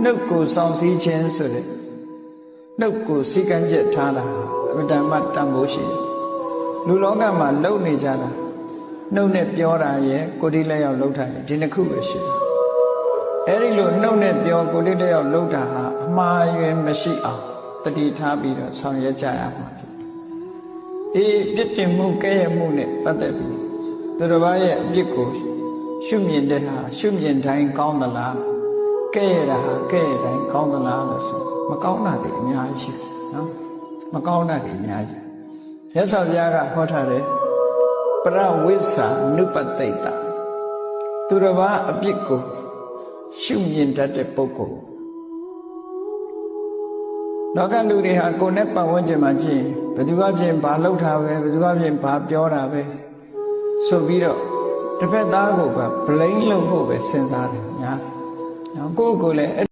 နှုတ်ကိုစောင့်စည်းခြင်းဆိုတဲ့နှုတ်ကိုစီကံချက်ထားတာအမြဲတမ်းတန်ဖိုးရှိတယ်လူလောကမှာလုံနေကြတာနှုတ်နဲ့ပြောတာရဲ့ကိုယ်ဒီလက်ရောက်လှုပ်တာရဲ့ဒီနှစ်ခုပဲရှိတယ်အဲ့ဒီလိုနှုတ်နဲ့ပြောကိုယ်ဒီလက်ရောက်လှုပ်တာဟာအမှားယွင်းမရှိအောင်တတိထားပြီးတော့ဆောင်ရွက်ကြရမှာဖြစ်တယ်အေးပြစ်တင်မှုကဲ့ရဲ့မှုနဲ့ပတ်သက်ပြီးသူတစ်ပါးရဲ့အပြစ်ကိုရှုမြင်တဲ့ဟာရှုမြင်တိုင်းကောင်းသလား ကဲ့ရဲ့တာဟာကဲ့ရဲ့တိုင်းကောင်းသလားလို့ဆိုမကောင်းတာတွေအများကြီးရှိတယ်နော်မကောင်းတာတွေအများကြီးရသော်ဘုရားကဟောထားတယ်ပရဝိဇ္ဇာနုပတိတ်တာသူတစ်ပါးအပြစ်ကိုရှုမြင်တတ်တဲ့ပုဂ္ဂိုလ်လောကလူတွေဟာကိုယ်နဲ့ပတ်ဝန်းကျင်မှာကြည့်ဘယ်သူကပြင်ဘာလှုပ်တာပဲဘယ်သူကပြင်ဘာပြောတာပဲဆိုပြီးတော့တစ်ဖက်သားကိုပဲ blame လုပ်ဖို့ပဲစဉ်းစားတယ်ညာနော်ကို ယ့်ကိုယ်လည်း